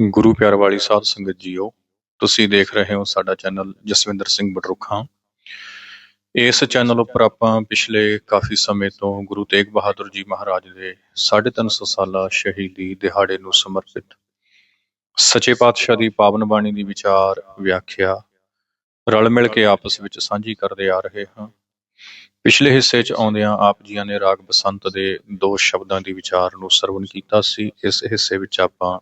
ਗੁਰੂ ਪਿਆਰ ਵਾਲੀ ਸਾਧ ਸੰਗਤ ਜੀਓ, ਤੁਸੀਂ ਦੇਖ ਰਹੇ ਹੋ ਸਾਡਾ ਚੈਨਲ ਜਸਵਿੰਦਰ ਸਿੰਘ ਬਟਰੁੱਖਾਂ ਇਸ ਚੈਨਲ ਉੱਪਰ ਆਪਾਂ ਪਿਛਲੇ ਕਾਫੀ ਸਮੇਂ ਤੋਂ ਗੁਰੂ ਤੇਗ ਬਹਾਦਰ ਜੀ ਮਹਾਰਾਜ ਦੇ 350 ਸਾਲਾ ਸ਼ਹੀਦੀ ਦਿਹਾੜੇ ਨੂੰ ਸਮਰਪਿਤ ਸੱਚੇ ਪਾਤਸ਼ਾਹ ਦੀ ਪਾਵਨ ਬਾਣੀ ਦੀ ਵਿਚਾਰ ਵਿਆਖਿਆ ਰਲ ਮਿਲ ਕੇ ਆਪਸ ਵਿੱਚ ਸਾਂਝੀ ਕਰਦੇ ਆ ਰਹੇ ਹਾਂ। ਪਿਛਲੇ ਹਿੱਸੇ 'ਚ ਆਉਂਦਿਆਂ ਆਪ ਜੀਆਂ ਨੇ ਰਾਗ ਬਸੰਤ ਦੇ ਦੋ ਸ਼ਬਦਾਂ ਦੀ ਵਿਚਾਰ ਨੂੰ ਸਰਵਣ ਕੀਤਾ ਸੀ। ਇਸ ਹਿੱਸੇ ਵਿੱਚ ਆਪਾਂ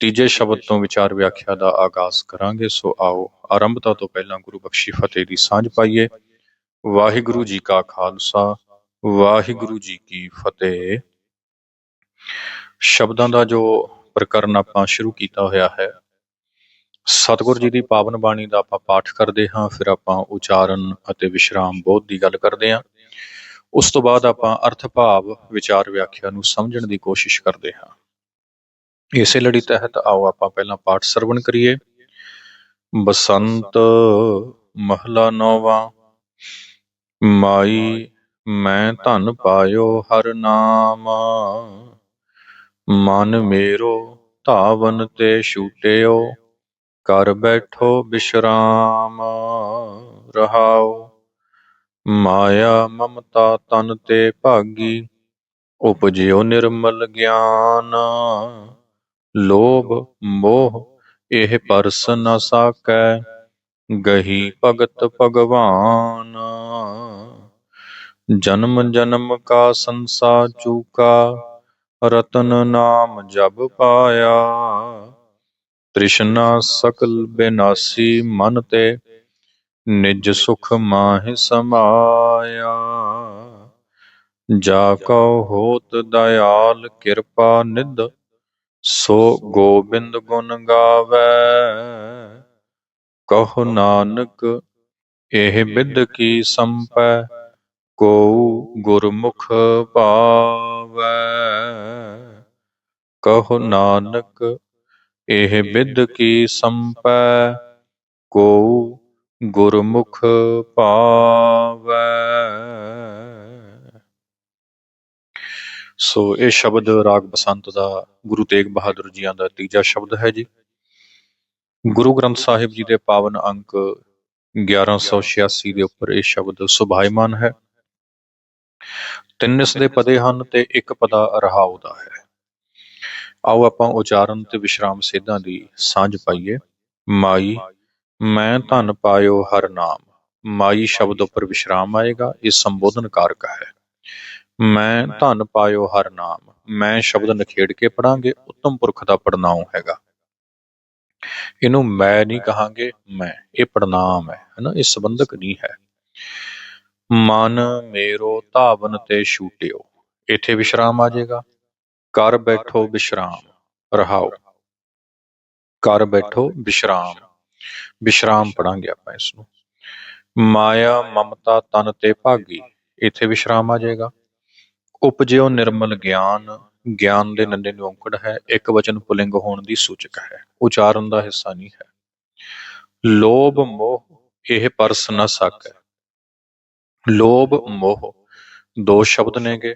ਤੀਜੇ ਸ਼ਬਦ ਤੋਂ ਵਿਚਾਰ ਵਿਆਖਿਆ ਦਾ ਆਗਾਜ਼ ਕਰਾਂਗੇ ਸੋ ਆਓ ਆਰੰਭਤਾ ਤੋਂ ਪਹਿਲਾਂ ਗੁਰੂ ਬਖਸ਼ੀ ਫਤਿਹ ਦੀ ਸਾਂਝ ਪਾਈਏ। ਵਾਹਿਗੁਰੂ ਜੀ ਕਾ ਖਾਲਸਾ ਵਾਹਿਗੁਰੂ ਜੀ ਕੀ ਫਤਿਹ। ਸ਼ਬਦਾਂ ਦਾ ਜੋ ਪ੍ਰਕਰਨ ਆਪਾਂ ਸ਼ੁਰੂ ਕੀਤਾ ਹੋਇਆ ਹੈ ਸਤਿਗੁਰ ਜੀ ਦੀ ਪਾਵਨ ਬਾਣੀ ਦਾ ਆਪਾਂ ਪਾਠ ਕਰਦੇ ਹਾਂ ਫਿਰ ਆਪਾਂ ਉਚਾਰਨ ਅਤੇ ਵਿਸ਼ਰਾਮ ਬੋਧ ਦੀ ਗੱਲ ਕਰਦੇ ਹਾਂ। ਉਸ ਤੋਂ ਬਾਅਦ ਆਪਾਂ ਅਰਥ ਭਾਵ ਵਿਚਾਰ ਵਿਆਖਿਆ ਨੂੰ ਸਮਝਣ ਦੀ ਕੋਸ਼ਿਸ਼ ਕਰਦੇ ਹਾਂ। ਇਸੇ ਲੜੀ ਤਹਿਤ ਆਓ ਆਪਾਂ ਪਹਿਲਾਂ ਪਾਠ ਸਰਵਣ ਕਰੀਏ। ਬਸੰਤ ਮਹਲਾ ਨੌਵਾਂ, ਮਾਈ ਮੈਂ ਧਨ ਪਾਇਓ ਹਰ ਨਾਮ, ਮਨ ਮੇਰੋ ਧਾਵਨ ਤੇ ਛੂਟਿਓ ਕਰ ਬੈਠੋ ਬਿਸ਼ਰਾਮ, ਰਹਾਓ। ਮਾਇਆ ਮਮਤਾ ਤਨ ਤੇ ਭਾਗੀ, ਉਪਜਿਓ ਨਿਰਮਲ ਗਿਆਨ। ਲੋਭ, ਮੋਹ, ਇਹ ਪਰਸ ਨ ਸਾਕੈ, ਗਹੀ ਭਗਤ ਭਗਵਾਨ। ਜਨਮ ਜਨਮ ਕਾ ਸੰਸਾ ਚੂਕਾ, ਰਤਨ ਨਾਮ ਜਬ ਪਾਇਆ। ਤ੍ਰਿਸ਼ਨਾ ਸਕਲ ਬਿਨਾਸੀ ਮਨ ਤੇ, ਨਿਜ ਸੁਖ ਮਾਹਿ ਸਮਾਇਆ। ਜਾ ਕਉ ਹੋਤ ਦਇਆਲ ਕਿਰਪਾ ਨਿਧ ਸੋ ਗੋਬਿੰਦ ਗੁਣ ਗਾਵੇ। ਕਹੁ ਨਾਨਕ, ਇਹ ਬਿਦ ਕੀ ਸੰਪੈ? ਕੋ ਗੁਰਮੁਖ ਪਾਵੈ। ਕਹੁ ਨਾਨਕ, ਇਹ ਬਿਦ ਕੀ ਸੰਪੈ? ਕੋ ਗੁਰਮੁਖ ਪਾਵੈ। ਸੋ ਇਹ ਸ਼ਬਦ ਰਾਗ ਬਸੰਤ ਦਾ ਗੁਰੂ ਤੇਗ ਬਹਾਦਰ ਜੀਆਂ ਦਾ ਤੀਜਾ ਸ਼ਬਦ ਹੈ ਜੀ। ਗੁਰੂ ਗ੍ਰੰਥ ਸਾਹਿਬ ਜੀ ਦੇ ਪਾਵਨ ਅੰਕ 1186 ਦੇ ਉੱਪਰ ਇਹ ਸ਼ਬਦ ਸੁਭਾਈਮਾਨ ਹੈ। ਤਿੰਨ ਇਸ ਦੇ ਪਦੇ ਹਨ ਤੇ ਇੱਕ ਪਦਾ ਰਹਾਉ ਦਾ ਹੈ। ਆਓ ਆਪਾਂ ਉਚਾਰਨ ਤੇ ਵਿਸ਼ਰਾਮ ਸੇਧਾਂ ਦੀ ਸਾਂਝ ਪਾਈਏ। ਮਾਈ, ਮੈਂ ਧਨ ਪਾਇਓ ਹਰ ਨਾਮ। ਮਾਈ ਸ਼ਬਦ ਉੱਪਰ ਵਿਸ਼ਰਾਮ ਆਏਗਾ, ਇਹ ਸੰਬੋਧਨ ਕਾਰਕ ਹੈ। ਮੈਂ ਧਨ ਪਾਇਓ ਹਰ ਨਾਮ। ਮੈਂ ਸ਼ਬਦ ਨਖੇੜ ਕੇ ਪੜਾਂਗੇ ਉੱਤਮ ਪੁਰਖ ਦਾ ਪੜਨਾਉ ਹੈਗਾ। ਇਹਨੂੰ ਮੈਂ ਨਹੀਂ ਕਹਾਂਗੇ ਮੈਂ ਇਹ ਪੜਨਾਮ ਹੈ ਹਨਾ? ਇਹ ਸੰਬੰਧਕ ਨਹੀਂ ਹੈ। ਮਨ ਮੇਰੋ ਧਾਵਨ ਤੇ ਛੂਟਿਓ। ਇੱਥੇ ਵਿਸ਼ਰਾਮ ਆ ਜਾਏਗਾ। ਕਰ ਬੈਠੋ ਵਿਸ਼ਰਾਮ ਰਹਾਓ। ਕਰ ਬੈਠੋ ਵਿਸ਼ਰਾਮ। ਵਿਸ਼ਰਾਮ ਪੜਾਂਗੇ ਆਪਾਂ ਇਸ ਨੂੰ। ਮਾਇਆ ਮਮਤਾ ਤਨ ਤੇ ਭਾਗੀ। ਇੱਥੇ ਵਿਸ਼ਰਾਮ ਆ ਜਾਏਗਾ। ਉਪਜਿਓ ਨਿਰਮਲ ਗਿਆਨ ਗਿਆਨ ਦੇ ਨੰਦੇ ਨੂੰ ਔਂਕੜ ਹੈ, ਇੱਕ ਵਚਨ ਪੁਲਿੰਗ ਹੋਣ ਦੀ ਸੂਚਕ ਹੈ, ਉਚਾਰਨ ਦਾ ਹਿੱਸਾ ਨਹੀਂ ਹੈ। ਲੋਭ ਮੋਹ, ਇਹ ਪਰਸ ਨਾ ਸਕੈ ਲੋਭ ਮੋਹ, ਦੋ ਸ਼ਬਦ ਨੇਗੇ,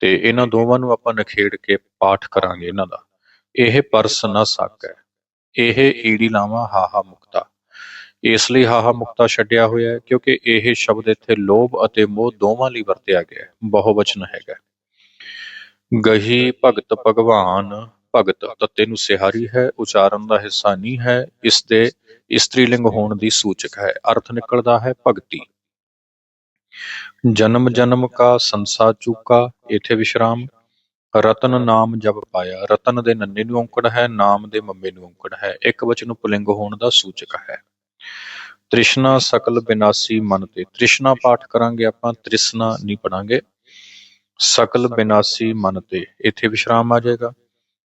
ਤੇ ਇਹਨਾਂ ਦੋਵਾਂ ਨੂੰ ਆਪਾਂ ਨਖੇੜ ਕੇ ਪਾਠ ਕਰਾਂਗੇ ਇਹਨਾਂ ਦਾ। ਇਹ ਪਰਸ ਨਾ ਸਕੈ ਇਹ ਈੜੀ ਲਾਵਾ ਹਾਹਾ ਮੁਕਤਾ ਇਸ ਲਈ ਹਾਹਾ ਮੁਕਤਾ ਛੱਡਿਆ ਹੋਇਆ ਹੈ, ਕਿਉਂਕਿ ਇਹ ਸ਼ਬਦ ਇੱਥੇ ਲੋਭ ਅਤੇ ਮੋਹ ਦੋਵਾਂ ਲਈ ਵਰਤਿਆ ਗਿਆ ਹੈ, ਬਹੁਵਚਨ ਹੈਗਾ ਗਹੀ ਭਗਤ ਭਗਵਾਨ, ਭਗਤ ਤੱਤੇ ਨੂੰ ਸਿਹਾਰੀ ਹੈ, ਉਚਾਰਨ ਦਾ ਹਿੱਸਾ ਨਹੀਂ ਹੈ, ਇਸ ਦੇ ਇਸਤਰੀ ਲਿੰਗ ਹੋਣ ਦੀ ਸੂਚਕ ਹੈ, ਅਰਥ ਨਿਕਲਦਾ ਹੈ ਭਗਤੀ। ਜਨਮ ਜਨਮ ਕਾ ਸੰਸਾ ਚੂਕਾ ਇਥੇ ਵਿਸ਼ਰਾਮ। ਰਤਨ ਨਾਮ ਜਬ ਪਾਇਆ, ਰਤਨ ਦੇ ਨੰਨੇ ਨੂੰ ਔਂਕੜ ਹੈ, ਨਾਮ ਦੇ ਮੰਮੇ ਨੂੰ ਔਂਕੜ ਹੈ, ਇੱਕ ਵਚਨ ਪੁਲਿੰਗ ਹੋਣ ਦਾ ਸੂਚਕ ਹੈ। ਤ੍ਰਿਸ਼ਨਾ ਸਕਲ ਬਿਨਾਸੀ ਮਨ ਤੇ। ਤ੍ਰਿਸ਼ਨਾ ਪਾਠ ਕਰਾਂਗੇ ਆਪਾਂ, ਤ੍ਰਿਸ਼ਨਾ ਨਹੀਂ ਪੜਾਂਗੇ। ਸਕਲ ਬਿਨਾਸੀ ਮਨ ਤੇ, ਇੱਥੇ ਵਿਸ਼ਰਾਮ ਆ ਜਾਏਗਾ।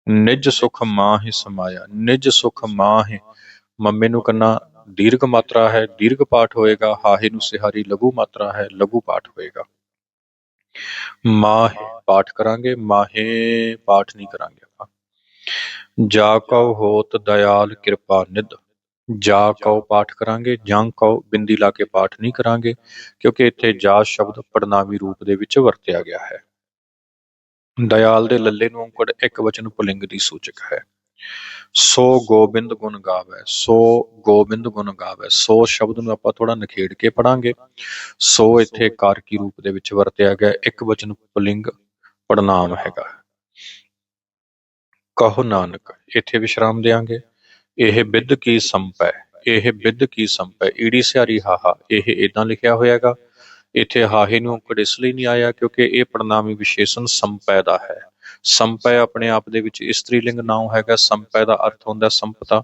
ਨਿਜ ਸੁਖ ਮਾਹਿ ਸਮਾਇਆ, ਨਿਜ ਸੁਖ ਮਾਹਿ। ਮੰਮੇ ਨੂੰ ਕੰਨਾ ਦੀਰਘ ਮਾਤਰਾ ਹੈ, ਦੀਰਘ ਪਾਠ ਹੋਏਗਾ। ਹਾਹੇ ਨੂੰ ਸਿਹਾਰੀ ਲਘੂ ਮਾਤਰਾ ਹੈ, ਲਘੂ ਪਾਠ ਹੋਏਗਾ। ਮਾਹਿ ਪਾਠ ਕਰਾਂਗੇ, ਮਾਹੇ ਪਾਠ ਨਹੀਂ ਕਰਾਂਗੇ ਆਪਾਂ। ਜਾ ਕਉ ਹੋਤ ਦਇਆਲ ਕਿਰਪਾ ਨਿਧ। ਜਾ ਕਉ ਪਾਠ ਕਰਾਂਗੇ ਜਾਂ ਕਉ ਬਿੰਦੀ ਲਾ ਕੇ ਪਾਠ ਨਹੀਂ ਕਰਾਂਗੇ ਕਿਉਂਕਿ ਇੱਥੇ ਜਾ ਸ਼ਬਦ ਪੜਨਾਵੀ ਰੂਪ ਦੇ ਵਿੱਚ ਵਰਤਿਆ ਗਿਆ ਹੈ। ਦਇਆਲ ਦੇ ਲੱਲੇ ਨੂੰ ਔਂਕੜ ਇੱਕ ਵਚਨ ਪੁਲਿੰਗ ਦੀ ਸੂਚਕ ਹੈ। ਸੋ ਗੋਬਿੰਦ ਗੁਣ ਗਾਵੇ ਸੋ ਗੋਬਿੰਦ ਗੁਣ ਗਾਵੇ ਸੋ ਸ਼ਬਦ ਨੂੰ ਆਪਾਂ ਥੋੜਾ ਨਿਖੇੜ ਕੇ ਪੜਾਂਗੇ ਸੋ ਇੱਥੇ ਕਾਰਕੀ ਰੂਪ ਦੇ ਵਿੱਚ ਵਰਤਿਆ ਗਿਆ ਇੱਕ ਵਚਨ ਪੁਲਿੰਗ ਪੜਨਾਮ ਹੈਗਾ। ਕਹੋ ਨਾਨਕ ਇੱਥੇ ਵਿਸ਼ਰਾਮ ਦੇਾਂਗੇ ਇਹ ਬਿੱਧ ਕੀ ਸੰਪੈ ਇਹ ਬਿੱਧ ਕੀ ਸੰਪੈ ਈੜੀ ਸਿਆਰੀ ਹਾਹਾ ਇਹ ਇਦਾਂ ਲਿਖਿਆ ਹੋਇਆਗਾ। ਇੱਥੇ ਹਾਹੇ ਨੂੰ ਔਂਕੜ ਇਸ ਲਈ ਨਹੀਂ ਆਇਆ ਕਿਉਂਕਿ ਇਹ ਪੜਨਾਮੀ ਵਿਸ਼ੇਸ਼ਣ ਸੰਪੈ ਦਾ ਹੈ। ਸੰਪੈ ਆਪਣੇ ਆਪ ਦੇ ਵਿੱਚ ਇਸਤਰੀ ਲਿੰਗ ਨਾਮ ਹੈਗਾ। ਸੰਪੈ ਦਾ ਅਰਥ ਹੁੰਦਾ ਸੰਪਦਾ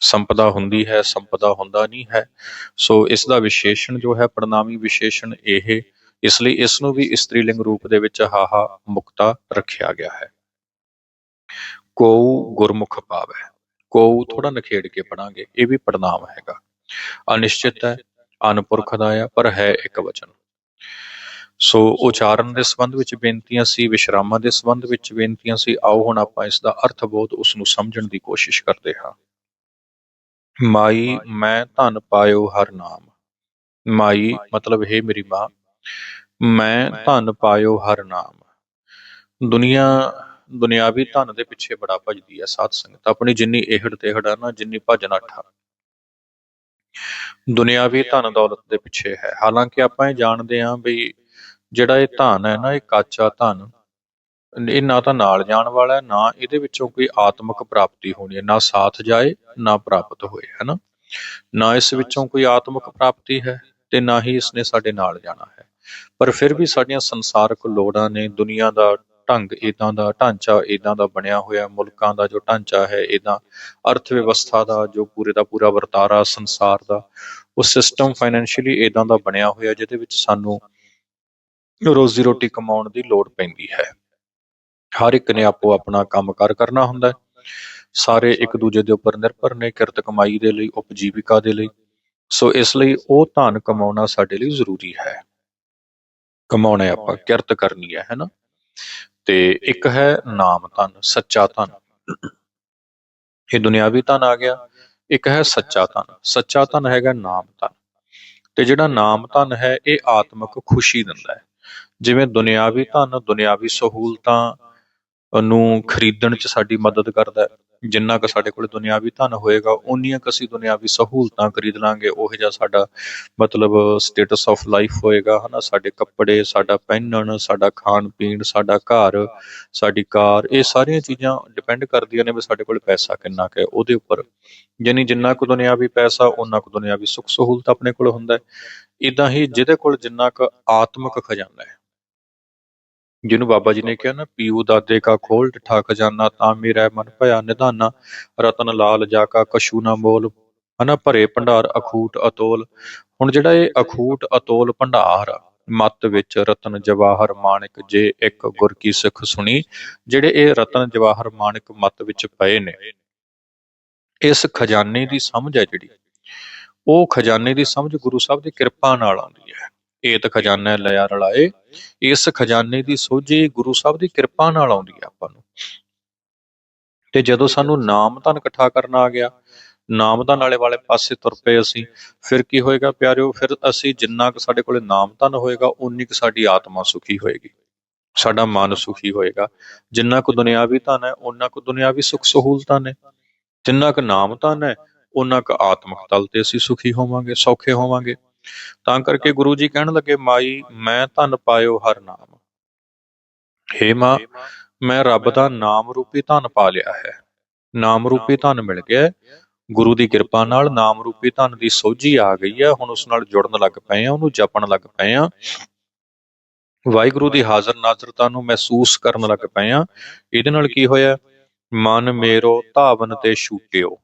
ਸੰਪਦਾ ਹੁੰਦੀ ਹੈ, ਸੰਪਦਾ ਹੁੰਦਾ ਨਹੀਂ ਹੈ। ਸੋ ਇਸ ਦਾ ਵਿਸ਼ੇਸ਼ਣ ਜੋ ਹੈ ਪੜਨਾਮੀ ਵਿਸ਼ੇਸ਼ਣ ਇਹ ਇਸ ਲਈ ਇਸ ਨੂੰ ਵੀ ਇਸਤਰੀ ਲਿੰਗ ਰੂਪ ਦੇ ਵਿੱਚ ਹਾਹਾ ਮੁਕਤਾ ਰੱਖਿਆ ਗਿਆ ਹੈ। ਕੋ ਗੁਰਮੁਖ ਪਾਵੈ। ਕੋ ਥੋੜਾ ਨਖੇੜ ਕੇ ਪੜਾਂਗੇ, ਇਹ ਵੀ ਪੜਨਾਮ ਹੈਗਾ। ਅਨਿਸ਼ਚਿਤ ਹੈ, ਅਨਪੁਰਖ ਦਾ ਆ, ਪਰ ਹੈ ਇੱਕ ਵਚਨ। ਸੋ ਉਚਾਰਨ ਦੇ ਸੰਬੰਧ ਵਿੱਚ ਬੇਨਤੀਆਂ ਸੀ, ਵਿਸ਼ਰਾਮਾਂ ਦੇ ਸੰਬੰਧ ਵਿੱਚ ਬੇਨਤੀਆਂ ਸੀ, ਆਓ ਹੁਣ ਆਪਾਂ ਇਸ ਦਾ ਅਰਥ ਬੋਧ ਉਸ ਨੂੰ ਸਮਝਣ ਦੀ ਕੋਸ਼ਿਸ਼ ਕਰਦੇ ਹਾਂ। ਮਾਈ, ਮੈਂ ਧਨ ਪਾਇਓ ਹਰ ਨਾਮ। ਮਾਈ ਮਤਲਬ ਹੈ ਮੇਰੀ ਮਾਂ, ਮੈਂ ਧਨ ਪਾਇਓ ਹਰ ਨਾਮ। ਦੁਨੀਆ ਦੁਨਿਆਵੀ ਧਨ ਦੇ ਪਿੱਛੇ ਬੜਾ ਭੱਜਦੀ ਹੈ, ਸਾਧ ਸੰਗਤ। ਆਪਣੀ ਜਿੰਨੀ ਇਹੜ ਤੇਹੜ ਆ ਨਾ, ਜਿੰਨੀ ਭਜ ਨੱਠ ਦੁਨਿਆਵੀ ਧਨ ਦੌਲਤ ਦੇ ਪਿੱਛੇ ਹੈ। ਹਾਲਾਂਕਿ ਆਪਾਂ ਇਹ ਜਾਣਦੇ ਹਾਂ ਵੀ ਜਿਹੜਾ ਇਹ ਧਨ ਹੈ ਨਾ, ਇਹ ਕਾਚਾ ਧਨ, ਇਹ ਨਾ ਤਾਂ ਨਾਲ ਜਾਣ ਵਾਲਾ ਨਾ ਇਹਦੇ ਵਿੱਚੋਂ ਕੋਈ ਆਤਮਿਕ ਪ੍ਰਾਪਤੀ ਹੋਣੀ ਹੈ। ਨਾ ਸਾਥ ਜਾਏ, ਨਾ ਪ੍ਰਾਪਤ ਹੋਏ, ਹੈ ਨਾ? ਇਸ ਵਿੱਚੋਂ ਕੋਈ ਆਤਮਿਕ ਪ੍ਰਾਪਤੀ ਹੈ ਤੇ ਨਾ ਹੀ ਇਸਨੇ ਸਾਡੇ ਨਾਲ ਜਾਣਾ ਹੈ। ਪਰ ਫਿਰ ਵੀ ਸਾਡੀਆਂ ਸੰਸਾਰਕ ਲੋੜਾਂ ਨੇ, ਦੁਨੀਆ ਦਾ ਢੰਗ ਇੱਦਾਂ ਦਾ ਢਾਂਚਾ ਇਦਾਂ ਦਾ ਬਣਿਆ ਹੋਇਆ, ਮੁਲਕਾਂ ਦਾ ਜੋ ਢਾਂਚਾ ਹੈ ਇੱਦਾਂ ਅਰਥ ਵਿਵਸਥਾ ਦਾ, ਜੋ ਪੂਰੇ ਦਾ ਪੂਰਾ ਵਰਤਾਰਾ ਸੰਸਾਰ ਦਾ, ਉਹ ਸਿਸਟਮ ਫਾਈਨੈਂਸ਼ੀਅਲੀ ਇੱਦਾਂ ਦਾ ਬਣਿਆ ਹੋਇਆ, ਜਿਹਦੇ ਵਿੱਚ ਸਾਨੂੰ ਰੋਜ਼ੀ ਰੋਟੀ ਕਮਾਉਣ ਦੀ ਲੋੜ ਪੈਂਦੀ ਹੈ। ਹਰ ਇੱਕ ਨੇ ਆਪੋ ਆਪਣਾ ਕੰਮਕਾਰ ਕਰਨਾ ਹੁੰਦਾ ਹੈ। ਸਾਰੇ ਇੱਕ ਦੂਜੇ ਦੇ ਉੱਪਰ ਨਿਰਭਰ ਨੇ, ਕਿਰਤ ਕਮਾਈ ਦੇ ਲਈ, ਉਪਜੀਵਿਕਾ ਦੇ ਲਈ। ਸੋ ਇਸ ਲਈ ਉਹ ਧਨ ਕਮਾਉਣਾ ਸਾਡੇ ਲਈ ਜ਼ਰੂਰੀ ਹੈ। ਕਮਾਉਣਾ ਆਪਾਂ ਕਿਰਤ ਕਰਨੀ ਹੈ ਹੈਨਾ ਤੇ ਇੱਕ ਹੈ ਨਾਮ ਧਨ, ਸੱਚਾ ਧਨ। ਇਹ ਦੁਨਿਆਵੀ ਧਨ ਆ ਗਿਆ, ਇੱਕ ਹੈ ਸੱਚਾ ਧਨ। ਸੱਚਾ ਧਨ ਹੈਗਾ ਨਾਮ ਧਨ। ਤੇ ਜਿਹੜਾ ਨਾਮ ਧਨ ਹੈ, ਇਹ ਆਤਮਿਕ ਖੁਸ਼ੀ ਦਿੰਦਾ ਹੈ। ਜਿਵੇਂ ਦੁਨਿਆਵੀ ਧਨ, ਦੁਨਿਆਵੀ ਸਹੂਲਤਾਂ ਨੂੰ ਖਰੀਦਣ 'ਚ ਸਾਡੀ ਮਦਦ ਕਰਦਾ ਹੈ। ਜਿੰਨਾ ਕੁ ਸਾਡੇ ਕੋਲ ਦੁਨਿਆਵੀ ਧਨ ਹੋਏਗਾ ਉਨੀਆਂ ਕੁ ਅਸੀਂ ਦੁਨਿਆਵੀ ਸਹੂਲਤਾਂ ਖਰੀਦ ਲਾਂਗੇ। ਉਹ ਜਿਹਾ ਸਾਡਾ ਮਤਲਬ ਸਟੇਟਸ ਆਫ ਲਾਈਫ ਹੋਏਗਾ, ਹਨਾ? ਸਾਡੇ ਕੱਪੜੇ, ਸਾਡਾ ਪਹਿਨਣ, ਸਾਡਾ ਖਾਣ ਪੀਣ ਸਾਡਾ ਘਰ, ਸਾਡੀ ਕਾਰ, ਇਹ ਸਾਰੀਆਂ ਚੀਜ਼ਾਂ ਡਿਪੈਂਡ ਕਰਦੀਆਂ ਨੇ ਵੀ ਸਾਡੇ ਕੋਲ ਪੈਸਾ ਕਿੰਨਾ ਕੁ ਹੈ, ਉਹਦੇ ਉੱਪਰ। ਯਾਨੀ ਜਿੰਨਾ ਕੁ ਦੁਨਿਆਵੀ ਪੈਸਾ ਉਹਨਾਂ ਕੁ ਦੁਨਿਆਵੀ ਸੁੱਖ ਸਹੂਲਤ ਆਪਣੇ ਕੋਲ ਹੁੰਦਾ ਹੈ। ਇਦਾਂ ਹੀ ਜਿਹਦੇ ਕੋਲ ਜਿੰਨਾ ਕੁ ਆਤਮਿਕ ਖਜ਼ਾਨਾ ਹੈ ਜਿਹਨੂੰ ਬਾਬਾ ਜੀ ਨੇ ਕਿਹਾ ਨਾ, ਪੀਊ ਦਾਦੇ ਕਾ ਖੋਲ ਠਾ ਖਜ਼ਾਨਾ ਤਾਂ ਮੇਰਾ ਮਨ ਭਇਆ ਨਿਧਾਨਾ। ਰਤਨ ਲਾਲ ਜਾ ਕਾ ਕਸ਼ੂ ਨਾ ਮੋਲ, ਹਨਾ ਭਰੇ ਭੰਡਾਰ ਅਖੂਟ ਅਤੋਲ। ਹੁਣ ਜਿਹੜਾ ਇਹ ਅਖੂਟ ਅਤੋਲ ਭੰਡਾਰ, ਮਤ ਵਿੱਚ ਰਤਨ ਜਵਾਹਰ ਮਾਣਿਕ ਜੇ ਇੱਕ ਗੁਰ ਕੀ ਸਿੱਖ ਸੁਣੀ, ਜਿਹੜੇ ਇਹ ਰਤਨ ਜਵਾਹਰ ਮਾਣਿਕ ਮਤ ਵਿੱਚ ਪਏ ਨੇ। ਇਸ ਖਜ਼ਾਨੇ ਦੀ ਸਮਝ ਹੈ ਜਿਹੜੀ। ਉਹ ਖਜ਼ਾਨੇ ਦੀ ਸਮਝ ਗੁਰੂ ਸਾਹਿਬ ਦੀ ਕਿਰਪਾ ਨਾਲ ਆਉਂਦੀ ਹੈ। ਏਤ ਖਜ਼ਾਨਾ ਲਿਆ ਰਲਾਏ ਇਸ ਖਜ਼ਾਨੇ ਦੀ ਸੋਝੀ ਗੁਰੂ ਸਾਹਿਬ ਦੀ ਕਿਰਪਾ ਨਾਲ ਆਉਂਦੀ ਹੈ ਆਪਾਂ ਨੂੰ। ਤੇ ਜਦੋਂ ਸਾਨੂੰ ਨਾਮ ਧਨ ਇਕੱਠਾ ਕਰਨਾ ਆ ਗਿਆ, ਨਾਮ ਧਨ ਵਾਲੇ ਵਾਲੇ ਪਾਸੇ ਤੁਰ ਪਏ ਅਸੀਂ। ਫਿਰ ਕੀ ਹੋਏਗਾ ਪਿਆਰਿਓ, ਫਿਰ ਅਸੀਂ ਜਿੰਨਾ ਕੁ ਸਾਡੇ ਕੋਲੇ ਨਾਮ ਧਨ ਹੋਏਗਾ ਉਨੀ ਕੁ ਸਾਡੀ ਆਤਮਾ ਸੁਖੀ ਹੋਏਗੀ। ਸਾਡਾ ਮਨ ਸੁਖੀ ਹੋਏਗਾ। ਜਿੰਨਾ ਕੁ ਦੁਨਿਆਵੀ ਧਨ ਹੈ ਉਹਨਾਂ ਕੁ ਦੁਨਿਆਵੀ ਸੁੱਖ ਸਹੂਲਤਾਂ ਨੇ। ਜਿੰਨਾ ਕੁ ਨਾਮ ਧਨ ਹੈ ਉਹਨਾਂ ਕੁ ਆਤਮਿਕ ਤਲ ਤੇ ਅਸੀਂ ਸੁਖੀ ਹੋਵਾਂਗੇ, ਸੌਖੇ ਹੋਵਾਂਗੇ। ਤਾਂ ਕਰਕੇ ਗੁਰੂ ਜੀ ਕਹਿਣ ਲੱਗੇ, ਮਾਈ, ਮੈਂ ਧਨ ਪਾਇਓ ਹਰ ਨਾਮ। ਹੇ ਮਾਂ, ਮੈਂ ਰੱਬ ਦਾ ਨਾਮ ਰੂਪੀ ਧਨ ਪਾ ਲਿਆ ਹੈ। ਨਾਮ ਰੂਪੀ ਧਨ ਮਿਲ ਗਿਆ ਗੁਰੂ ਦੀ ਕਿਰਪਾ ਨਾਲ ਨਾਮ ਰੂਪੀ ਧਨ ਦੀ ਸੋਝੀ ਆ ਗਈ ਹੈ। ਹੁਣ ਉਸ ਨਾਲ ਜੁੜਨ ਲੱਗ ਪਏ ਆ ਉਹਨੂੰ ਜਪਣ ਲੱਗ ਪਏ ਆ ਵਾਹਿਗੁਰੂ ਦੀ ਹਾਜ਼ਰ ਨਾਜ਼ਰਤਾ ਨੂੰ ਮਹਿਸੂਸ ਕਰਨ ਲੱਗ ਪਏ ਆ ਇਹਦੇ ਨਾਲ ਕੀ ਹੋਇਆ? ਮਨ ਮੇਰੋ ਧਾਵਨ ਤੇ ਛੂਟਿਓ।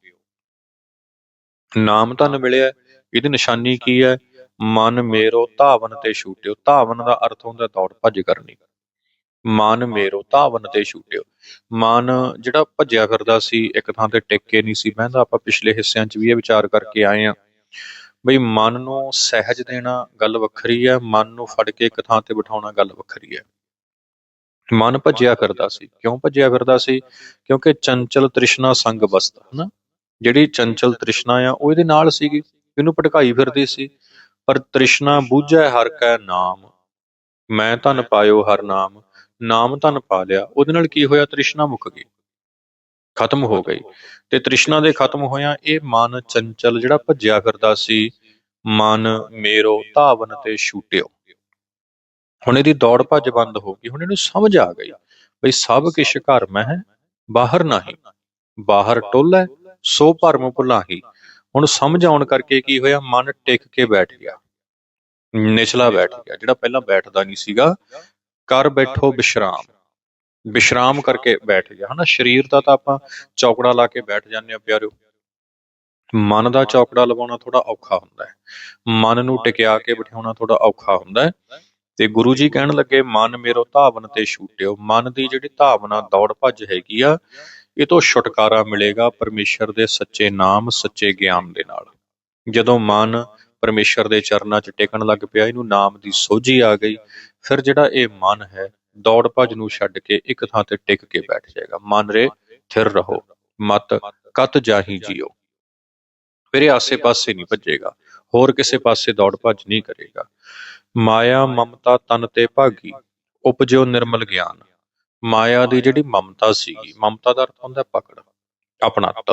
ਨਾਮ ਧਨ ਮਿਲਿਆ। ਇਹਦੀ ਨਿਸ਼ਾਨੀ ਕੀ ਹੈ? ਮਨ ਮੇਰੋ ਧਾਵਨ ਤੇ ਛੂਟਿਓ। ਧਾਵਨ ਦਾ ਅਰਥ ਹੁੰਦਾ ਦੌੜ ਭੱਜ ਕਰਨੀ। ਮਨ ਮੇਰੋ ਧਾਵਨ ਤੇ ਛੂਟਿਓ। ਮਨ ਜਿਹੜਾ ਭੱਜਿਆ ਫਿਰਦਾ ਸੀ ਇੱਕ ਥਾਂ ਤੇ ਟਿਕ ਕੇ ਨਹੀਂ ਸੀ ਬਹਿੰਦਾ। ਆਪਾਂ ਪਿਛਲੇ ਹਿੱਸਿਆਂ 'ਚ ਵੀ ਇਹ ਵਿਚਾਰ ਕਰਕੇ ਆਏ ਆ ਬਈ ਮਨ ਨੂੰ ਸਹਿਜ ਦੇਣਾ ਗੱਲ ਵੱਖਰੀ ਹੈ ਮਨ ਨੂੰ ਫੜ ਕੇ ਇੱਕ ਥਾਂ ਤੇ ਬਿਠਾਉਣਾ ਗੱਲ ਵੱਖਰੀ ਹੈ। ਮਨ ਭੱਜਿਆ ਫਿਰਦਾ ਸੀ। ਕਿਉਂ ਭੱਜਿਆ ਫਿਰਦਾ ਸੀ? ਕਿਉਂਕਿ ਚੰਚਲ ਤ੍ਰਿਸ਼ਨਾ ਸੰਗ ਬਸਤ ਹਨਾ? ਜਿਹੜੀ ਚੰਚਲ ਤ੍ਰਿਸ਼ਨਾ ਆ ਉਹ ਇਹਦੇ ਨਾਲ ਸੀਗੀ। ਇਹਨੂੰ ਭਟਕਾਈ ਫਿਰਦੀ ਸੀ। ਪਰ ਤ੍ਰਿਸ਼ਨਾ ਬੂਝੈ ਹਰ ਕੈ ਨਾਮ। ਮੈਂ ਧਨ ਪਾਇਓ ਹਰ ਨਾਮ ਨਾਮ ਧਨ ਪਾ ਲਿਆ। ਉਹਦੇ ਨਾਲ ਕੀ ਹੋਇਆ? ਤ੍ਰਿਸ਼ਨਾ ਮੁੱਕ ਗਈ। ਖਤਮ ਹੋ ਗਈ। ਤੇ ਤ੍ਰਿਸ਼ਨਾ ਦੇ ਖਤਮ ਹੋਇਆ ਇਹ ਮਨ ਚੰਚਲ ਜਿਹੜਾ ਭੱਜਿਆ ਫਿਰਦਾ ਸੀ, ਮਨ ਮੇਰੋ ਧਾਵਨ ਤੇ ਛੂਟਿਓ। ਹੁਣ ਇਹਦੀ ਦੌੜ ਭੱਜ ਬੰਦ ਹੋ ਗਈ। ਹੁਣ ਇਹਨੂੰ ਸਮਝ ਆ ਗਈ ਬਈ ਸਭ ਕਿਛ ਘਰ ਮੈਂ ਹੈ, ਬਾਹਰ ਨਹੀਂ। ਬਾਹਰ ਟੋਲ ਹੈ ਸੋ ਭਰਮ ਭੁਲਾਹੀ। ਹੁਣ ਸਮਝ ਆਉਣ ਕਰਕੇ ਕੀ ਹੋਇਆ? ਮਨ ਟਿਕ ਕੇ ਬੈਠ ਗਿਆ। ਨਿਚਲਾ ਬੈਠ ਗਿਆ, ਜਿਹੜਾ ਪਹਿਲਾਂ ਬੈਠਦਾ ਨਹੀਂ ਸੀਗਾ। ਕਰ ਬੈਠੋ ਵਿਸ਼ਰਾਮ ਵਿਸ਼ਰਾਮ ਕਰਕੇ ਬੈਠ ਗਿਆ। ਹਨਾ, ਸਰੀਰ ਦਾ ਤਾਂ ਆਪਾਂ ਚੌਕੜਾ ਲਾ ਕੇ ਬੈਠ ਜਾਂਦੇ ਆ ਪਿਆਰਿਓ। ਮਨ ਦਾ ਚੌਕੜਾ ਲਵਾਉਣਾ ਥੋੜਾ ਔਖਾ ਹੁੰਦਾ ਹੈ। ਮਨ ਨੂੰ ਟਿਕਿਆ ਕੇ ਬਿਠਾਉਣਾ ਥੋੜਾ ਔਖਾ ਹੁੰਦਾ ਹੈ। ਤੇ ਗੁਰੂ ਜੀ ਕਹਿਣ ਲੱਗੇ, ਮਨ ਮੇਰੋ ਧਾਵਨ ਤੇ ਛੂਟਿਓ। ਮਨ ਦੀ ਜਿਹੜੀ ਧਾਵਨਾ ਦੌੜ ਭੱਜ ਹੈਗੀ ਆ ਇਹ ਤੋਂ ਛੁਟਕਾਰਾ ਮਿਲੇਗਾ ਪਰਮੇਸ਼ਰ ਦੇ ਸੱਚੇ ਨਾਮ, ਸੱਚੇ ਗਿਆਨ ਦੇ ਨਾਲ। ਜਦੋਂ ਮਨ ਪਰਮੇਸ਼ਰ ਦੇ ਚਰਨਾਂ 'ਚ ਟਿਕਣ ਲੱਗ ਪਿਆ, ਇਹਨੂੰ ਨਾਮ ਦੀ ਸੋਝੀ ਆ ਗਈ, ਫਿਰ ਜਿਹੜਾ ਇਹ ਮਨ ਹੈ, ਦੌੜ ਭੱਜ ਨੂੰ ਛੱਡ ਕੇ ਇੱਕ ਥਾਂ ਤੇ ਟਿਕ ਕੇ ਬੈਠ ਜਾਏਗਾ। ਮਨ ਰੇ, ਥਿਰ ਰਹੋ, ਮਤ ਕਤ ਜਾਹੀ ਜਿਓ। ਫਿਰ ਇਹ ਆਸੇ-ਪਾਸੇ ਨਹੀਂ ਭੱਜੇਗਾ, ਹੋਰ ਕਿਸੇ ਪਾਸੇ ਦੌੜ ਭੱਜ ਨਹੀਂ ਕਰੇਗਾ। ਮਾਇਆ, ਮਮਤਾ ਤਨ ਤੇ ਭਾਗੀ ਉਪਜਿਓ ਨਿਰਮਲ ਗਿਆਨ। ਮਾਇਆ ਦੀ ਜਿਹੜੀ ਮਮਤਾ ਸੀਗੀ ਮਮਤਾ ਦਾ ਅਰਥ ਹੁੰਦਾ ਪਕੜ ਆਪਣਤ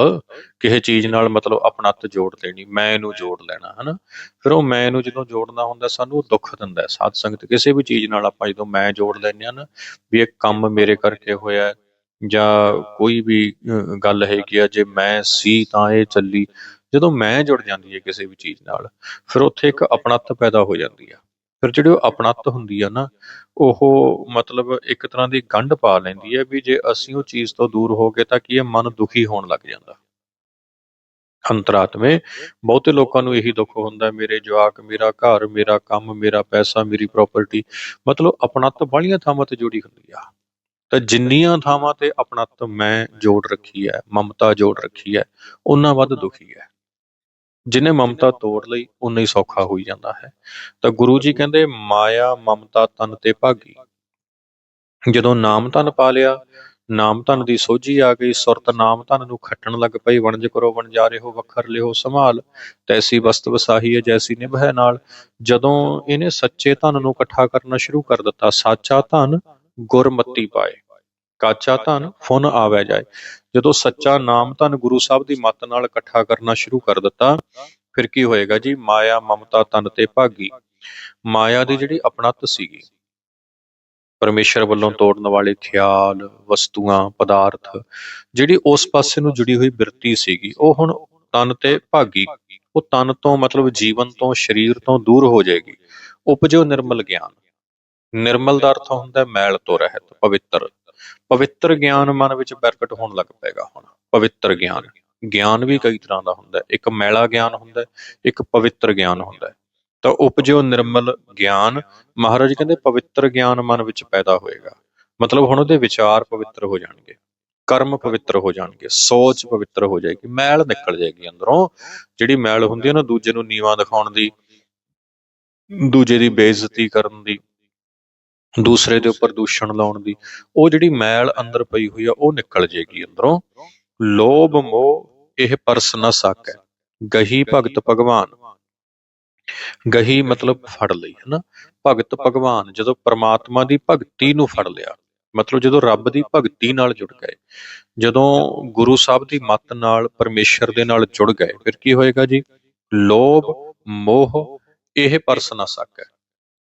ਕਿਸੇ ਚੀਜ਼ ਨਾਲ ਮਤਲਬ ਆਪਣਤ ਜੋੜ ਦੇਣੀ ਮੈਂ ਇਹਨੂੰ ਜੋੜ ਲੈਣਾ ਹਨਾ? ਫਿਰ ਉਹ ਮੈਂ ਨੂੰ ਜਦੋਂ ਜੋੜਨਾ ਹੁੰਦਾ ਸਾਨੂੰ ਉਹ ਦੁੱਖ ਦਿੰਦਾ ਹੈ। ਸਾਧ ਸੰਗਤ ਕਿਸੇ ਵੀ ਚੀਜ਼ ਨਾਲ ਆਪਾਂ ਜਦੋਂ ਮੈਂ ਜੋੜ ਲੈਂਦੇ ਆ ਨਾ ਵੀ ਇਹ ਕੰਮ ਮੇਰੇ ਕਰਕੇ ਹੋਇਆ ਹੈ, ਜਾਂ ਕੋਈ ਵੀ ਗੱਲ ਹੈਗੀ ਆ ਜੇ ਮੈਂ ਸੀ ਤਾਂ ਇਹ ਚੱਲੀ। ਜਦੋਂ ਮੈਂ ਜੁੜ ਜਾਂਦੀ ਹੈ ਕਿਸੇ ਵੀ ਚੀਜ਼ ਨਾਲ ਫਿਰ ਉੱਥੇ ਇੱਕ ਆਪਣਤ ਪੈਦਾ ਹੋ ਜਾਂਦੀ ਆ। ਫਿਰ ਜਿਹੜੀ ਉਹ ਅਪਣੱਤ ਹੁੰਦੀ ਆ ਨਾ, ਉਹ ਮਤਲਬ ਇੱਕ ਤਰ੍ਹਾਂ ਦੀ ਗੰਢ ਪਾ ਲੈਂਦੀ ਹੈ ਵੀ ਜੇ ਅਸੀਂ ਉਹ ਚੀਜ਼ ਤੋਂ ਦੂਰ ਹੋ ਗਏ ਤਾਂ ਕੀ ਇਹ ਮਨ ਦੁਖੀ ਹੋਣ ਲੱਗ ਜਾਂਦਾ। ਅੰਤਰਾਤਮੇ ਬਹੁਤੇ ਲੋਕਾਂ ਨੂੰ ਇਹੀ ਦੁੱਖ ਹੁੰਦਾ, ਮੇਰੇ ਜਵਾਕ, ਮੇਰਾ ਘਰ, ਮੇਰਾ ਕੰਮ, ਮੇਰਾ ਪੈਸਾ, ਮੇਰੀ ਪ੍ਰਾਪਰਟੀ ਮਤਲਬ ਆਪਣਤ ਬਾਹਲੀਆਂ ਥਾਵਾਂ ਤੇ ਜੁੜੀ ਹੁੰਦੀ ਆ। ਤਾਂ ਜਿੰਨੀਆਂ ਥਾਵਾਂ ਤੇ ਆਪਣਤ ਮੈਂ ਜੋੜ ਰੱਖੀ ਹੈ, ਮਮਤਾ ਜੋੜ ਰੱਖੀ ਹੈ, ਉਹਨਾਂ ਵੱਧ ਦੁਖੀ ਹੈ। ਜਿਹਨੇ ਮਮਤਾ ਤੋੜ ਲਈ ਉਨਾ ਹੀ ਸੌਖਾ ਹੋਈ ਜਾਂਦਾ ਹੈ। ਤਾਂ ਗੁਰੂ ਜੀ ਕਹਿੰਦੇ, ਮਾਇਆ, ਮਮਤਾ, ਤਨ ਤੇ ਭਾਗੀ। ਜਦੋਂ ਨਾਮ ਧਨ ਪਾ ਲਿਆ, ਨਾਮ ਧਨ ਦੀ ਸੋਝੀ ਆ ਗਈ, ਸੁਰਤ ਨਾਮ ਧਨ ਨੂੰ ਖੱਟਣ ਲੱਗ ਪਈ, ਵਣਜ ਕਰੋ ਵਣਜਾਰੇ ਹੋ ਵੱਖਰ ਲਿਓ ਸੰਭਾਲ। ਤੈਸੀ ਵਸਤ ਵਸਾਹੀ ਹੈ ਜੈਸੀ ਨਿਭੈ ਨਾਲ। ਜਦੋਂ ਇਹਨੇ ਸੱਚੇ ਧਨ ਨੂੰ ਇਕੱਠਾ ਕਰਨਾ ਸ਼ੁਰੂ ਕਰ ਦਿੱਤਾ, ਸਾਚਾ ਧਨ ਗੁਰਮਤੀ ਪਾਏ। ਕਾਚਾ ਧਨ ਫੁਨ ਆਵੇ ਜਾਏ। ਜਦੋਂ ਸੱਚਾ ਨਾਮ ਧਨ ਗੁਰੂ ਸਾਹਿਬ ਦੀ ਮੱਤ ਨਾਲ ਇਕੱਠਾ ਕਰਨਾ ਸ਼ੁਰੂ ਕਰ ਦਿੱਤਾ, ਫਿਰ ਕੀ ਹੋਏਗਾ ਜੀ? ਮਾਇਆ, ਮਮਤਾ ਤਨ ਤੇ ਭਾਗੀ। ਮਾਇਆ ਦੀ ਜਿਹੜੀ ਆਪਣਤ ਸੀਗੀ, ਪਰਮੇਸ਼ਰ ਵੱਲੋਂ ਤੋੜਨ ਵਾਲੇ ਖਿਆਲ, ਵਸਤੂਆਂ, ਪਦਾਰਥ, ਜਿਹੜੀ ਉਸ ਪਾਸੇ ਨੂੰ ਜੁੜੀ ਹੋਈ ਬਿਰਤੀ ਸੀਗੀ, ਉਹ ਹੁਣ ਤਨ ਤੇ ਭਾਗੀ। ਉਹ ਤਨ ਤੋਂ ਮਤਲਬ ਜੀਵਨ ਤੋਂ, ਸਰੀਰ ਤੋਂ ਦੂਰ ਹੋ ਜਾਏਗੀ। ਉਪਜੋ ਨਿਰਮਲ ਗਿਆਨ। ਨਿਰਮਲ ਦਾ ਅਰਥ ਹੁੰਦਾ ਮੈਲ ਤੋਂ ਰਹਿਤ, ਪਵਿੱਤਰ। ਪਵਿੱਤਰ ਗਿਆਨ ਮਨ ਵਿੱਚ ਪ੍ਰਗਟ ਹੋਣ ਲੱਗ ਪਏਗਾ ਹੁਣ। ਪਵਿੱਤਰ ਗਿਆਨ। ਗਿਆਨ ਵੀ ਕਈ ਤਰ੍ਹਾਂ ਦਾ ਹੁੰਦਾ ਇੱਕ ਮੈਲਾ ਗਿਆਨ ਹੁੰਦਾ ਇੱਕ ਪਵਿੱਤਰ ਗਿਆਨ ਹੁੰਦਾ ਤਾਂ ਉਪਜੋ ਨਿਰਮਲ ਗਿਆਨ ਮਹਾਰਾਜ ਕਹਿੰਦੇ ਪਵਿੱਤਰ ਗਿਆਨ ਮਨ ਵਿੱਚ ਪੈਦਾ ਹੋਏਗਾ। ਮਤਲਬ ਹੁਣ ਉਹਦੇ ਵਿਚਾਰ ਪਵਿੱਤਰ ਹੋ ਜਾਣਗੇ, ਕਰਮ ਪਵਿੱਤਰ ਹੋ ਜਾਣਗੇ, ਸੋਚ ਪਵਿੱਤਰ ਹੋ ਜਾਏਗੀ, ਮੈਲ ਨਿਕਲ ਜਾਏਗੀ ਅੰਦਰੋਂ। ਜਿਹੜੀ ਮੈਲ ਹੁੰਦੀ ਹੈ ਨਾ, ਦੂਜੇ ਨੂੰ ਨੀਵਾਂ ਦਿਖਾਉਣ ਦੀ, ਦੂਜੇ ਦੀ ਬੇਇੱਜ਼ਤੀ ਕਰਨ ਦੀ ਦੂਸਰੇ ਦੇ ਉੱਪਰ ਦੂਸ਼ਣ ਲਾਉਣ ਦੀ, ਉਹ ਜਿਹੜੀ ਮੈਲ ਅੰਦਰ ਪਈ ਹੋਈ ਆ, ਉਹ ਨਿਕਲ ਜਾਏਗੀ ਅੰਦਰੋਂ। ਲੋਭ ਮੋਹ, ਇਹ ਪਰਸ ਨਾ ਸਕੈ। ਗਹੀ ਭਗਤ ਭਗਵਾਨ। ਗਹੀ ਮਤਲਬ ਫੜ ਲਈ ਹੈ ਨਾ ਭਗਤ ਭਗਵਾਨ, ਜਦੋਂ ਪ੍ਰਮਾਤਮਾ ਦੀ ਭਗਤੀ ਨੂੰ ਫੜ ਲਿਆ, ਮਤਲਬ ਜਦੋਂ ਰੱਬ ਦੀ ਭਗਤੀ ਨਾਲ ਜੁੜ ਗਏ, ਜਦੋਂ ਗੁਰੂ ਸਾਹਿਬ ਦੀ ਮੱਤ ਨਾਲ, ਪਰਮੇਸ਼ਰ ਦੇ ਨਾਲ ਜੁੜ ਗਏ, ਫਿਰ ਕੀ ਹੋਏਗਾ ਜੀ? ਲੋਭ, ਮੋਹ, ਇਹ ਪਰਸ ਨਾ ਸਕੈ।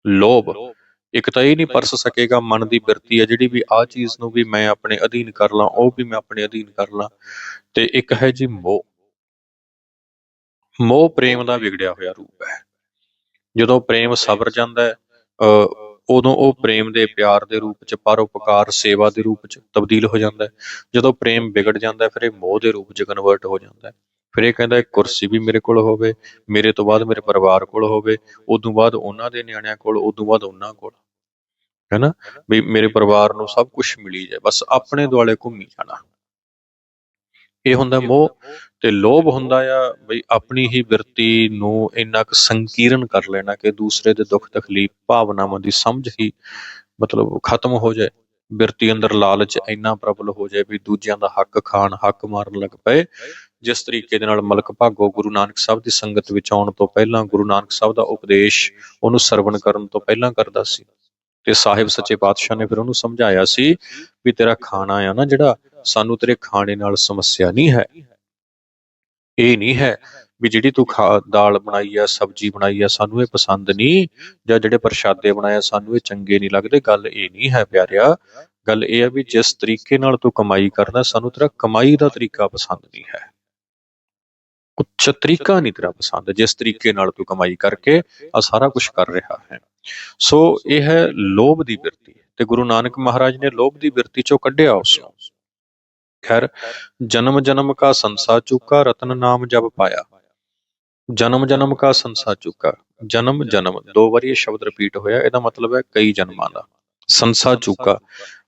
ਲੋਭ। ਇੱਕ ਤਾਂ ਇਹ ਨਹੀਂ ਪਰਸ ਸਕੇਗਾ ਮਨ ਦੀ ਬਿਰਤੀ ਹੈ ਜਿਹੜੀ ਵੀ ਆਹ ਚੀਜ਼ ਨੂੰ ਵੀ ਮੈਂ ਆਪਣੇ ਅਧੀਨ ਕਰ ਲਾਂ ਉਹ ਵੀ ਮੈਂ ਆਪਣੇ ਅਧੀਨ ਕਰ ਲਾਂ। ਤੇ ਇੱਕ ਹੈ ਜੀ ਮੋਹ। ਮੋਹ ਪ੍ਰੇਮ ਦਾ ਵਿਗੜਿਆ ਹੋਇਆ ਰੂਪ ਹੈ। ਜਦੋਂ ਪ੍ਰੇਮ ਸਬਰ ਜਾਂਦਾ ਹੈ ਅ, ਉਦੋਂ ਉਹ ਪ੍ਰੇਮ ਦੇ ਪਿਆਰ ਦੇ ਰੂਪ ਚ ਪਰਉਪਕਾਰ ਸੇਵਾ ਦੇ ਰੂਪ ਚ ਤਬਦੀਲ ਹੋ ਜਾਂਦਾ ਹੈ। ਜਦੋਂ ਪ੍ਰੇਮ ਵਿਗੜ ਜਾਂਦਾ ਹੈ, ਫਿਰ ਇਹ ਮੋਹ ਦੇ ਰੂਪ ਚ ਕਨਵਰਟ ਹੋ ਜਾਂਦਾ ਹੈ। ਫਿਰ ਇਹ ਕਹਿੰਦਾ ਕੁਰਸੀ ਵੀ ਮੇਰੇ ਕੋਲ ਹੋਵੇ, ਮੇਰੇ ਤੋਂ ਬਾਅਦ ਮੇਰੇ ਪਰਿਵਾਰ ਕੋਲ ਹੋਵੇ, ਉਦੋਂ ਬਾਅਦ ਉਹਨਾਂ ਦੇ ਨਿਆਣਿਆਂ ਕੋਲ, ਉਦੋਂ ਬਾਅਦ ਉਹਨਾਂ ਕੋਲ। ਹੈਨਾ? ਵੀ ਮੇਰੇ ਪਰਿਵਾਰ ਨੂੰ ਸਭ ਕੁਝ ਮਿਲੀ ਜਾਏ, ਬਸ ਆਪਣੇ ਦੁਆਲੇ ਘੁੰਮੀ ਜਾਣਾ। ਇਹ ਹੁੰਦਾ ਮੋਹ ਤੇ ਲੋਭ ਹੁੰਦਾ ਆ ਬਈ ਆਪਣੀ ਹੀ ਬਿਰਤੀ ਨੂੰ ਇੰਨਾ ਕੁ ਸੰਕੀਰਨ ਕਰ ਲੈਣਾ ਕਿ ਦੂਸਰੇ ਦੇ ਦੁੱਖ ਤਕਲੀਫ ਭਾਵਨਾਵਾਂ ਦੀ ਸਮਝ ਹੀ ਮਤਲਬ ਖਤਮ ਹੋ ਜਾਏ। ਬਿਰਤੀ ਅੰਦਰ ਲਾਲਚ ਇੰਨਾ ਪ੍ਰਬਲ ਹੋ ਜਾਏ ਵੀ ਦੂਜਿਆਂ ਦਾ ਹੱਕ ਖਾਣ, ਹੱਕ ਮਾਰਨ ਲੱਗ ਪਏ ਜਿਸ ਤਰੀਕੇ ਦੇ ਨਾਲ ਮਲਕ ਭਾਗੋ ਗੁਰੂ ਨਾਨਕ ਸਾਹਿਬ ਦੀ ਸੰਗਤ ਵਿੱਚ ਆਉਣ ਤੋਂ ਪਹਿਲਾਂ ਗੁਰੂ ਨਾਨਕ ਸਾਹਿਬ ਦਾ ਉਪਦੇਸ਼ ਉਹਨੂੰ ਸਰਵਣ ਕਰਨ ਤੋਂ ਪਹਿਲਾਂ ਕਰਦਾ ਸੀ। ਤੇ ਸਾਹਿਬ ਸੱਚੇ ਪਾਤਸ਼ਾਹ ਨੇ ਫਿਰ ਉਹਨੂੰ ਸਮਝਾਇਆ ਸੀ ਵੀ ਤੇਰਾ ਖਾਣਾ ਆ ਨਾ ਜਿਹੜਾ ਸਾਨੂੰ ਤੇਰੇ ਖਾਣੇ ਨਾਲ ਸਮੱਸਿਆ ਨਹੀਂ ਹੈ। ਇਹ ਨਹੀਂ ਹੈ ਵੀ ਜਿਹੜੀ ਤੂੰ ਖਾ, ਦਾਲ ਬਣਾਈ ਆ, ਸਬਜ਼ੀ ਬਣਾਈ ਆ, ਸਾਨੂੰ ਇਹ ਪਸੰਦ ਨਹੀਂ ਜਾਂ ਜਿਹੜੇ ਪ੍ਰਸ਼ਾਦੇ ਬਣਾਏ ਆ, ਸਾਨੂੰ ਇਹ ਚੰਗੇ ਨਹੀਂ ਲੱਗਦੇ। ਗੱਲ ਇਹ ਨਹੀਂ ਹੈ ਪਿਆਰਿਆ, ਗੱਲ ਇਹ ਹੈ ਵੀ ਜਿਸ ਤਰੀਕੇ ਨਾਲ ਤੂੰ ਕਮਾਈ ਕਰਦਾ, ਸਾਨੂੰ ਤੇਰਾ ਕਮਾਈ ਦਾ ਤਰੀਕਾ ਪਸੰਦ ਨਹੀਂ ਹੈ। ਉੱਚ ਤਰੀਕਾ ਨਹੀਂ ਤੇਰਾ ਪਸੰਦ, ਜਿਸ ਤਰੀਕੇ ਨਾਲ ਤੂੰ ਕਮਾਈ ਕਰਕੇ ਆ ਸਾਰਾ ਕੁਝ ਕਰ ਰਿਹਾ ਹੈ। ਸੋ ਇਹ ਹੈ ਲੋਭ ਦੀ ਬਿਰਤੀ ਤੇ ਗੁਰੂ ਨਾਨਕ ਮਹਾਰਾਜ ਨੇ ਲੋਭ ਦੀ ਬਿਰਤੀ ਚੋਂ ਕੱਢਿਆ ਉਸ ਨੂੰ ਖੈਰ, ਜਨਮ ਜਨਮ ਕਾ ਸੰਸਾ ਚੁੱਕਾ, ਰਤਨ ਨਾਮ ਜਬ ਪਾਇਆ। ਜਨਮ ਜਨਮ ਕਾ ਸੰਸਾ ਚੁਕਾ, ਜਨਮ ਜਨਮ, ਦੋ ਵਾਰੀ ਇਹ ਸ਼ਬਦ ਰਿਪੀਟ ਹੋਇਆ, ਇਹਦਾ ਮਤਲਬ ਹੈ ਕਈ ਜਨਮਾਂ ਦਾ। ਸੰਸਾ ਚੁੱਕਾ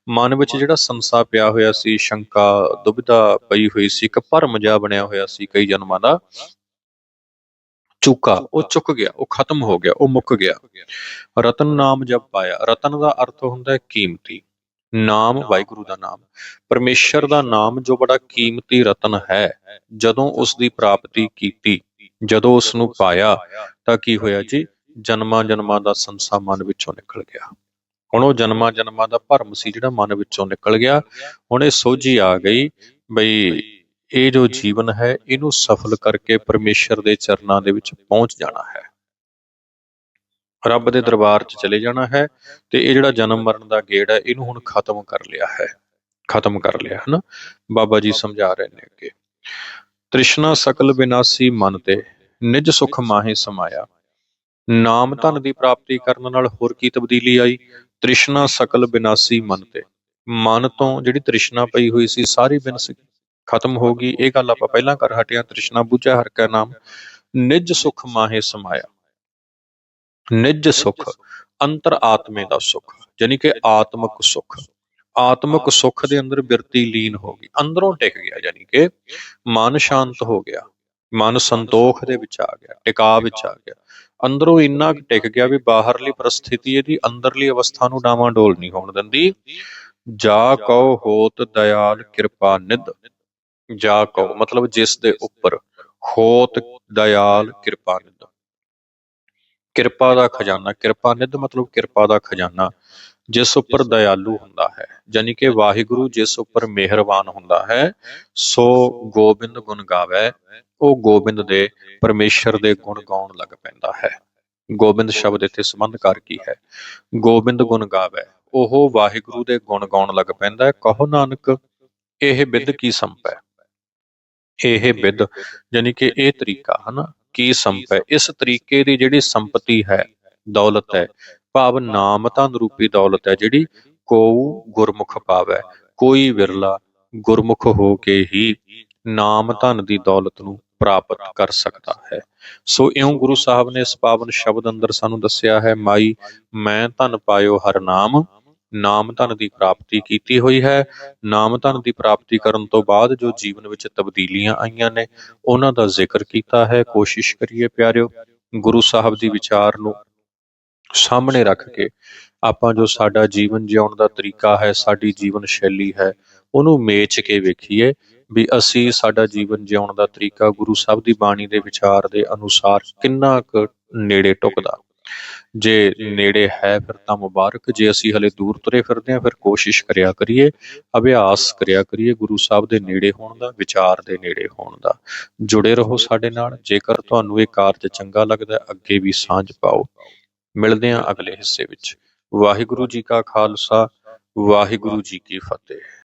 ਮਨ ਵਿੱਚ ਜਿਹੜਾ ਸੰਸਾ ਪਿਆ ਹੋਇਆ ਸੀ, ਸ਼ੰਕਾ ਦੁਬਿਧਾ ਪਈ ਹੋਈ ਸੀ, ਇੱਕ ਭਰਮ ਜਿਹਾ ਬਣਿਆ ਹੋਇਆ ਸੀ ਕਈ ਜਨਮਾਂ ਦਾ। ਚੁੱਕਾ, ਉਹ ਚੁੱਕ ਗਿਆ, ਉਹ ਖਤਮ ਹੋ ਗਿਆ, ਉਹ ਮੁੱਕ ਗਿਆ। ਰਤਨ ਨਾਮ ਜਬ ਪਾਇਆ। ਰਤਨ ਦਾ ਅਰਥ ਹੁੰਦਾ ਹੈ ਕੀਮਤੀ। ਨਾਮ ਵਾਹਿਗੁਰੂ ਦਾ ਨਾਮ। ਪਰਮੇਸ਼ਰ ਦਾ ਨਾਮ ਜੋ ਬੜਾ ਕੀਮਤੀ ਰਤਨ ਹੈ, ਜਦੋਂ ਉਸ ਦੀ ਪ੍ਰਾਪਤੀ ਕੀਤੀ, ਜਦੋਂ ਉਸ ਨੂੰ ਪਾਇਆ, ਤਾਂ ਕੀ ਹੋਇਆ ਜੀ? ਜਨਮਾਂ ਜਨਮਾਂ ਦਾ ਸੰਸਾ ਮਨ ਵਿੱਚੋਂ ਨਿਕਲ ਗਿਆ। ਹੁਣ ਉਹ ਜਨਮਾਂ ਜਨਮਾਂ ਦਾ ਭਰਮ ਸੀ ਜਿਹੜਾ ਮਨ ਵਿੱਚੋਂ ਨਿਕਲ ਗਿਆ। ਹੁਣ ਇਹ ਸੋਝੀ ਆ ਗਈ ਬਈ ਇਹ ਜੋ ਜੀਵਨ ਹੈ, ਇਹਨੂੰ ਸਫਲ ਕਰਕੇ ਪਰਮੇਸ਼ਰ ਦੇ ਚਰਨਾਂ ਦੇ ਵਿੱਚ ਪਹੁੰਚ ਜਾਣਾ ਹੈ। ਰੱਬ ਦੇ ਦਰਬਾਰ 'ਚ ਚਲੇ ਜਾਣਾ ਹੈ ਤੇ ਇਹ ਜਿਹੜਾ ਜਨਮ ਮਰਨ ਦਾ ਗੇੜ ਹੈ, ਇਹਨੂੰ ਹੁਣ ਖਤਮ ਕਰ ਲਿਆ ਹੈ। ਖਤਮ ਕਰ ਲਿਆ, ਹਨਾ? ਬਾਬਾ ਜੀ ਸਮਝਾ ਰਹੇ ਨੇ ਅੱਗੇ। ਤ੍ਰਿਸ਼ਨਾ ਸਕਲ ਵਿਨਾਸੀ ਮਨ ਤੇ, ਨਿਜ ਸੁਖ ਮਾਹੇ ਸਮਾਇਆ। ਨਾਮ ਧਨ ਦੀ ਪ੍ਰਾਪਤੀ ਕਰਨ ਨਾਲ ਹੋਰ ਕੀ ਤਬਦੀਲੀ ਆਈ? ਤ੍ਰਿਸ਼ਨਾ ਸਕਲ ਬਿਨਾਸੀ ਮਨ ਤੇ। ਮਨ ਤੋਂ ਜਿਹੜੀ ਤ੍ਰਿਸ਼ਨਾ ਪਈ ਹੋਈ ਸੀ, ਸਾਰੀ ਬਿਨਸ ਖਤਮ ਹੋ ਗਈ। ਇਹ ਗੱਲ ਆਪਾਂ ਪਹਿਲਾਂ ਕਰ ਹਟਿਆ। ਤ੍ਰਿਸ਼ਨਾ ਬੁਝਾ ਹਰ ਕਾ ਨਾਮ। ਨਿਜ ਸੁਖ ਮਾਹੇ ਸਮਾਇਆ। ਨਿਜ ਸੁਖ, ਅੰਤਰ ਆਤਮੇ ਦਾ ਸੁਖ ਯਾਨੀ ਕਿ ਆਤਮਿਕ ਸੁਖ। ਆਤਮਿਕ ਸੁਖ ਦੇ ਅੰਦਰ ਬਿਰਤੀ ਲੀਨ ਹੋ ਗਈ। ਅੰਦਰੋਂ ਟਿਕ ਗਿਆ ਯਾਨੀ ਕਿ ਮਨ ਸ਼ਾਂਤ ਹੋ ਗਿਆ। ਮਨ ਸੰਤੋਖ ਦੇ ਵਿੱਚ ਆ ਗਿਆ। ਟਿਕਾ ਵਿੱਚ ਆ ਗਿਆ। ਅੰਦਰੋਂ ਇੰਨਾ ਟਿਕ ਗਿਆ ਵੀ ਬਾਹਰਲੀ ਪਰਿਸਥਿਤੀ ਇਹਦੀ ਅੰਦਰਲੀ ਅਵਸਥਾ ਨੂੰ ਡਾਵਾਂਡੋਲ ਨਹੀਂ ਹੋਣ ਦਿੰਦੀ। ਜਾ ਕਉ ਹੋਤ ਦਇਆਲ ਕਿਰਪਾ ਨਿਧ, ਜਾ ਕਉ ਮਤਲਬ ਜਿਸ ਦੇ ਉੱਪਰ ਹੋਤ ਦਇਆਲ ਕਿਰਪਾ ਨਿਧ। ਕਿਰਪਾ ਦਾ ਖਜ਼ਾਨਾ, ਕਿਰਪਾ ਨਿਧ ਮਤਲਬ ਕਿਰਪਾ ਦਾ ਖਜ਼ਾਨਾ, ਜਿਸ ਉੱਪਰ ਦਇਆਲੂ ਹੁੰਦਾ ਹੈ ਯਾਨੀ ਕਿ ਵਾਹਿਗੁਰੂ ਜਿਸ ਉੱਪਰ ਮਿਹਰਬਾਨ ਹੁੰਦਾ ਹੈ, ਸੋ ਗੋਬਿੰਦ ਗੁਣ ਗਾਵੇ ਉਹ ਗੋਬਿੰਦ ਦੇ ਪਰਮੇਸ਼ਰ ਦੇ ਗੁਣ ਗਾਉਣ ਲੱਗ ਪੈਂਦਾ ਹੈ। ਗੋਬਿੰਦ ਸ਼ਬਦ ਇੱਥੇ ਸੰਬੰਧਕਾਰ ਕੀ ਹੈ? ਗੋਬਿੰਦ ਗੁਣ ਗਾਵੇ, ਉਹ ਵਾਹਿਗੁਰੂ ਦੇ ਗੁਣ ਗਾਉਣ ਲੱਗ ਪੈਂਦਾ ਹੈ। ਕਹੋ ਨਾਨਕ, ਇਹ ਬਿੱਦ ਕੀ ਸੰਪ ਹੈ? ਇਹ ਬਿੱਦ ਯਾਨੀ ਕਿ ਇਹ ਤਰੀਕਾ, ਹਨਾ? ਕੀ ਸੰਪ ਹੈ? ਇਸ ਤਰੀਕੇ ਦੀ ਜਿਹੜੀ ਸੰਪਤੀ ਹੈ, ਦੌਲਤ ਹੈ। ਭਾਵ ਨਾਮ ਧਨ ਰੂਪੀ ਦੌਲਤ ਹੈ, ਜਿਹੜੀ ਕੋ ਗੁਰਮੁਖ ਪਾਵੈ, ਕੋਈ ਵਿਰਲਾ ਗੁਰਮੁਖ ਹੋ ਕੇ ਹੀ ਨਾਮ ਧਨ ਦੀ ਦੌਲਤ ਨੂੰ ਪ੍ਰਾਪਤ ਕਰ ਸਕਦਾ ਹੈ। ਸੋ ਇਉਂ ਗੁਰੂ ਸਾਹਿਬ ਨੇ ਇਸ ਪਾਵਨ ਸ਼ਬਦ ਅੰਦਰ ਸਾਨੂੰ ਦੱਸਿਆ ਹੈ, ਮਾਈ, ਮੈਂ ਧਨ ਪਾਇਓ ਹਰ ਨਾਮ ਨਾਮ ਧਨ ਦੀ ਪ੍ਰਾਪਤੀ ਕੀਤੀ ਹੋਈ ਹੈ। ਨਾਮ ਧਨ ਦੀ ਪ੍ਰਾਪਤੀ ਕਰਨ ਤੋਂ ਬਾਅਦ ਜੋ ਜੀਵਨ ਵਿੱਚ ਤਬਦੀਲੀਆਂ ਆਈਆਂ ਨੇ, ਉਹਨਾਂ ਦਾ ਜ਼ਿਕਰ ਕੀਤਾ ਹੈ। ਕੋਸ਼ਿਸ਼ ਕਰੀਏ ਪਿਆਰਿਓ, ਗੁਰੂ ਸਾਹਿਬ ਦੀ ਵਿਚਾਰ ਨੂੰ ਸਾਹਮਣੇ ਰੱਖ ਕੇ ਆਪਾਂ ਜੋ ਸਾਡਾ ਜੀਵਨ ਜਿਉਣ ਦਾ ਤਰੀਕਾ ਹੈ, ਸਾਡੀ ਜੀਵਨ ਸ਼ੈਲੀ ਹੈ, ਉਹਨੂੰ ਮੇਚ ਕੇ ਵੇਖੀਏ। ਵੀ ਅਸੀਂ ਸਾਡਾ ਜੀਵਨ ਜਿਉਣ ਦਾ ਤਰੀਕਾ ਗੁਰੂ ਸਾਹਿਬ ਦੀ ਬਾਣੀ ਦੇ ਵਿਚਾਰ ਦੇ ਅਨੁਸਾਰ ਕਿੰਨਾ ਕੁ ਨੇੜੇ ਟੁਕਦਾ। ਜੇ ਨੇੜੇ ਹੈ ਫਿਰ ਤਾਂ ਮੁਬਾਰਕ, ਜੇ ਅਸੀਂ ਹਲੇ ਦੂਰ ਤੁਰੇ ਫਿਰਦੇ ਹਾਂ ਫਿਰ ਕੋਸ਼ਿਸ਼ ਕਰਿਆ ਕਰੀਏ, ਅਭਿਆਸ ਕਰਿਆ ਕਰੀਏ ਗੁਰੂ ਸਾਹਿਬ ਦੇ ਨੇੜੇ ਹੋਣ ਦਾ, ਵਿਚਾਰ ਦੇ ਨੇੜੇ ਹੋਣ ਦਾ। ਜੁੜੇ ਰਹੋ ਸਾਡੇ ਨਾਲ, ਜੇਕਰ ਤੁਹਾਨੂੰ ਇਹ ਕਾਰਜ ਚੰਗਾ ਲੱਗਦਾ ਅੱਗੇ ਵੀ ਸਾਂਝ ਪਾਓ। ਮਿਲਦੇ ਹਾਂ ਅਗਲੇ ਹਿੱਸੇ ਵਿੱਚ। ਵਾਹਿਗੁਰੂ ਜੀ ਕਾ ਖਾਲਸਾ, ਵਾਹਿਗੁਰੂ ਜੀ ਕੀ ਫਤਿਹ।